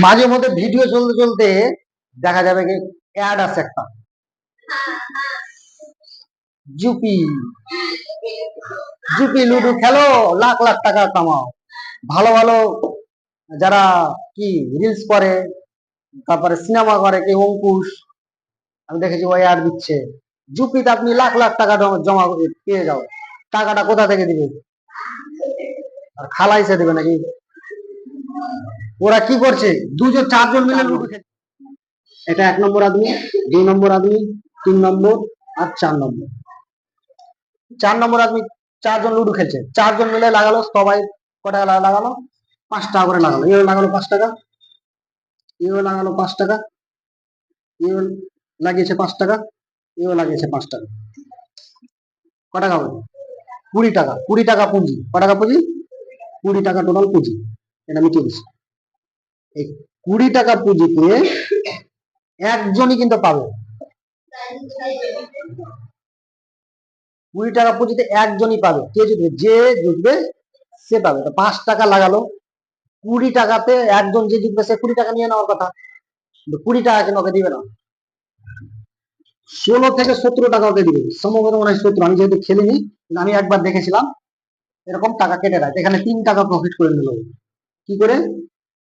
মাঝে মধ্যে ভিডিও চলতে চলতে দেখা যাবে কি অ্যাড আছে একটা। জুপি। জুপি লুডু খেলো, লাখ লাখ টাকা কামাও। ভালো ভালো যারা কি রিলস করে, তারপরে সিনেমা করে, কি অঙ্কুশ, আমি দেখেছি ওই অ্যাড দিচ্ছে। জুপিতে আপনি লাখ লাখ টাকা জমা- পেয়ে যাও। টাকাটা কোথা থেকে দিবে? আর খালাইছে দেবে নাকি? ওরা কি করছে? দুজন, চারজন মিলে লুডো খেলছে। এটা এক নম্বর আদমি, দুই নম্বর আদমি, তিন নম্বর আর চার নম্বর। চার নম্বর আদমি, চারজন লুডো খেলছে। চারজন মিলে লাগালো, সবাই ক টাকা লাগা- লাগালো? পাঁচ টাকা করে লাগালো। এও লাগালো পাঁচ টাকা। এও লাগালো পাঁচ টাকা। এও লাগিয়েছে পাঁচ টাকা। এও লাগিয়েছে পাঁচ টাকা। ক টাকা হবে? কুড়ি টাকা। কুড়ি টাকা পুঁজি। ক টাকা পুঁজি? কুড়ি টাকা টোটাল পুঁজি। এটা মিটিয়ে দিচ্ছি এই কুড়ি টাকা পুঁজিতে একজনই কিন্তু পাবে। কুড়ি টাকা পুঁজিতে একজনই পাবে। কে জিতবে যে জুটবে, সে পাবে। পাঁচ টাকা লাগালো। কুড়ি টাকাতে একজন যে জিতবে সে কুড়ি টাকা নিয়ে নেওয়ার কথা। কুড়ি টাকা কেন ওকে দিবে না? ষোলো থেকে সতেরো টাকা ওকে দিবে। সম্ভবত মনে হয় সতেরো। আমি যেহেতু খেলিনি আমি একবার দেখেছিলাম। এরকম টাকা কেটে দেয়। এখানে তিন টাকা প্রফিট করে নিল। কি করে?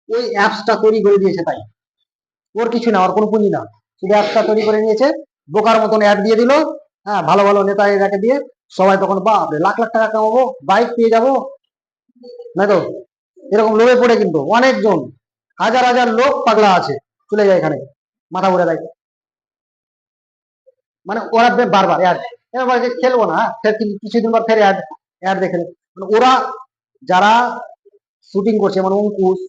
ওই অ্যাপসটা তৈরি করে দিয়েছে তাই। ওর কিছু না ওর কোনো পুঁজি না। শুধু অ্যাপসটা তৈরি করে নিয়েছে বোকার মতন অ্যাড দিয়ে দিল হ্যাঁ ভালো ভালো নেতা এরাকে দিয়ে। সবাই তখন বাপরে লাখ লাখ টাকা কামাবো বাইক পেয়ে যাব। না তো? এরকম লোভে পড়ে কিন্তু অনেকজন হাজার হাজার লোক পাগলা আছে চলে যায় এখানে মাথা ঘুরে দেয়। মানে ওরা বারবার অ্যাড খেলব না হ্যাঁ, ফের কিছু- কিছুদিন পর ফের অ্যাড অ্যাড দেখে। মানে ওরা যারা শুটিং করছে মানে অঙ্কুশ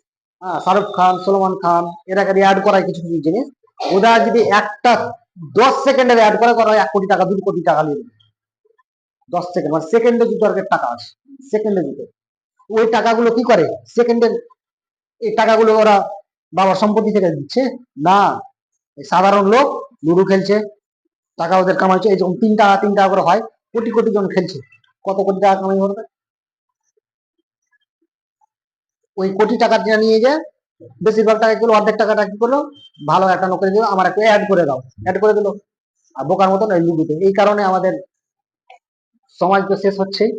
শাহরুখ খান, সলমান খান এরাকে অ্যাড করায় কিছু কিছু জিনিস। ওরা যদি একটা দশ সেকেন্ডের অ্যাড করে করা এক কোটি টাকা দু কোটি টাকা নিয়ে। দশ সেকেন্ড মানে সেকেন্ডে আর কি টাকা আসে সেকেন্ডে দুটো ওই টাকাগুলো কি করে? সেকেন্ডের এই টাকাগুলো ওরা বাবার সম্পত্তি থেকে দিচ্ছে। না সাধারণ লোক লুডো খেলছে, টাকা ওদের কামাইছে এই যখন তিন টাকা তিন টাকা করে হয়, কোটি কোটি জন খেলছে। কত কোটি টাকা কামাই করবে ওই কোটি টাকা যেটা নিয়ে যায় বেশিরভাগ টাকা গুলো অর্ধেক টাকাটা কি করল? ভালো একটা নকরি দিল আমার একটু অ্যাড করে দাও। অ্যাড করে দিল। আর বোকার মতন এই লুডুতে। এই কারণে আমাদের সমাজ তো শেষ হচ্ছেই।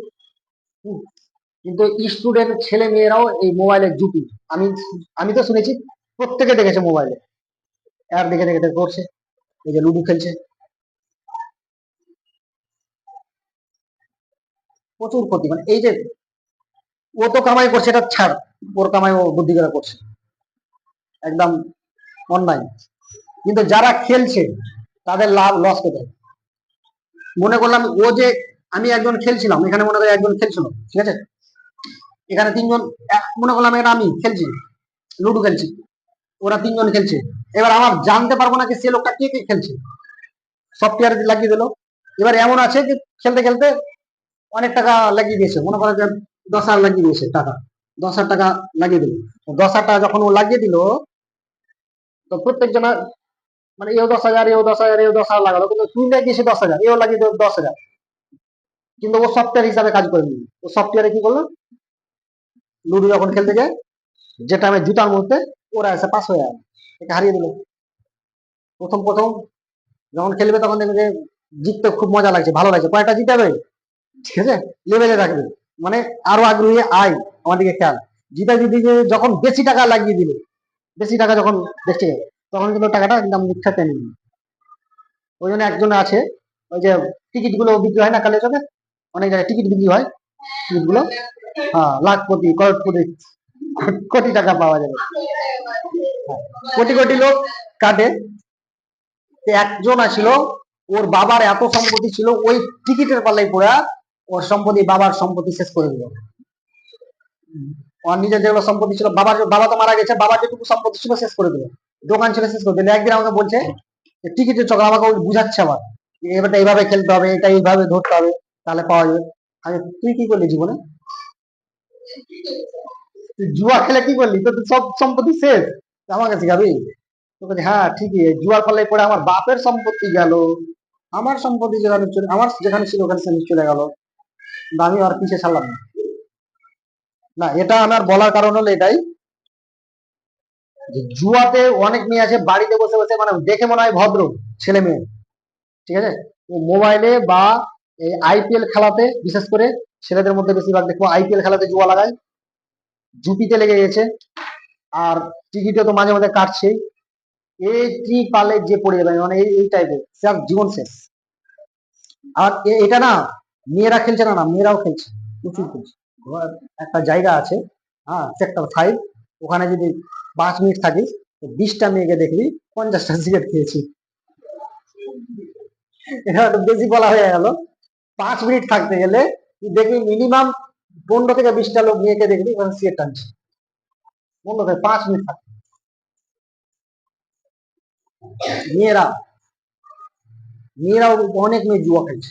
কিন্তু স্টুডেন্ট ছেলে মেয়েরাও এই মোবাইলের জুটি আমি আমি তো শুনেছি, প্রত্যেকে দেখেছে মোবাইলে অ্যাড দেখে দেখে দেখে করছে। এই যে লুডু খেলছে। প্রচুর ক্ষতি। মানে এই যে ও তো কামাই করছে, এটা ছাড়। ওর কামাই ও বুদ্ধি করে করছে। একদম অন্যায়। কিন্তু যারা খেলছে, তাদের লাভ লস কোথায়? মনে করলাম ও যে আমি একজন খেলছিলাম, এখানে মনে করি একজন খেলছিল, ঠিক আছে? এখানে তিনজন মনে করলাম এটা আমি খেলছি, লুডো খেলছি, ওরা তিনজন খেলছে। এবার আমার জানতে পারব না যে সে লোকটা কে কে খেলছে। সফটওয়্যার লাগিয়ে দিল। এবার এমন আছে যে খেলতে খেলতে অনেক টাকা লাগিয়ে দিয়েছে, মনে করো যে দশ হাজার লাগিয়ে দিয়েছে টাকা। দশ হাজার টাকা লাগিয়ে দিল। দশ হাজার টাকা যখন ও লাগিয়ে দিল, তো প্রত্যেক জনের মানে এও দশ হাজার, এও দশ হাজার, এও দশ হাজার লাগালো। কিন্তু তুই লাগিয়েছে দশ হাজার, এও লাগিয়ে দিল দশ হাজার। কিন্তু ও সফটওয়্যার হিসাবে কাজ করে নিল। ও সফটওয়্যারে কি করল? লুডো যখন খেলতে যায় যেটা আমি জুতার মধ্যে ওরা এসে পাস হয়ে গেল। একে হারিয়ে দিল। প্রথম প্রথম যখন খেলবে তখন দেখবে যে জিততে খুব মজা লাগছে, ভালো লাগছে। কয়েকটা জিতাবে। ঠিক আছে? লেভেলে রাখবে। মানে আরও আগ্রহী, আয়, আমাদেরকে খেয়াল। জিতা জিতি যে যখন বেশি টাকা লাগিয়ে দিল বেশি টাকা যখন দেখছে তখন কিন্তু টাকাটা একদম মিথ্যা টেনে নিল ওই জন্য একজন আছে, ওই যে টিকিটগুলো বিক্রি হয় না কালে চোখে অনেক জায়গায় টিকিট বিক্রি হয়। টিকিটগুলো হ্যাঁ লাখপতি করোড়পতি কোটি টাকা পাওয়া যাবে। কোটি কোটি লোক কাটে। একজন আছিল ওর বাবার এত সম্পত্তি ছিল, ওই টিকিটের পাল্লাই পড়া ওর সম্পত্তি বাবার সম্পত্তি শেষ করে দিল। ওর নিজের যেগুলো সম্পত্তি ছিল, বাবার বাবা তো মারা গেছে, বাবার যেটুকু সম্পত্তি ছিল শেষ করে দিল। দোকান ছিল শেষ করে দিল। একদিন আমাকে বলছে টিকিটের চক্র আমাকে বুঝাচ্ছে আবার এবারটা এইভাবে খেলতে হবে, এটা এইভাবে ধরতে হবে, তাহলে পাওয়া যাবে। আমি তুই কি করলি জীবনে? জুয়া খেলে কি করলি? তো সব সম্পত্তি শেষ। আমার কাছে যাবি? তো বলছে হ্যাঁ ঠিকই জুয়ার ফলে পরে আমার বাপের সম্পত্তি গেল। আমার সম্পত্তি যেখানে আমার যেখানে ছিল ওখানে চলে গেল। আমি আর পিছিয়ে ছাড়লাম না। না, এটা আমার বলার কারণ হলো এটাই যে জুয়াতে অনেক মেয়ে আছে, বাড়িতে বসে বসে মানে দেখে মনে হয় ভদ্র ছেলে মেয়ে। ঠিক আছে? মোবাইলে বা এই আইপিএল খেলাতে, বিশেষ করে ছেলেদের মধ্যে বেশিরভাগ দেখব আইপিএল খেলাতে জুয়া লাগায়। জুপিতে লেগে গেছে। আর টিকিটে তো মাঝে মাঝে কাটছেই। এই কি পালে যে পড়ে যাবে মানে এই টাইপের সব জীবন শেষ। আর এটা না মেয়েরা খেলছে না না, মেয়েরাও খেলছে, প্রচুর খেলছে। একটা জায়গা আছে হ্যাঁ সেক্টর ফাইভ ওখানে যদি পাঁচ মিনিট থাকিস, তো বিশটা মেয়েকে দেখবি, পঞ্চাশটা সিগারেট খেয়েছি। এটা একটু বেশি বলা হয়ে গেল। পাঁচ মিনিট থাকতে গেলে, তুই দেখবি মিনিমাম পনেরো থেকে বিশটা লোক মেয়েকে দেখবি, ওখানে সিগারেট টানছে। পনেরো থেকে পাঁচ মিনিট থাকতে। মেয়েরা, মেয়েরাও অনেক মেয়ে জুয়া খেলছে।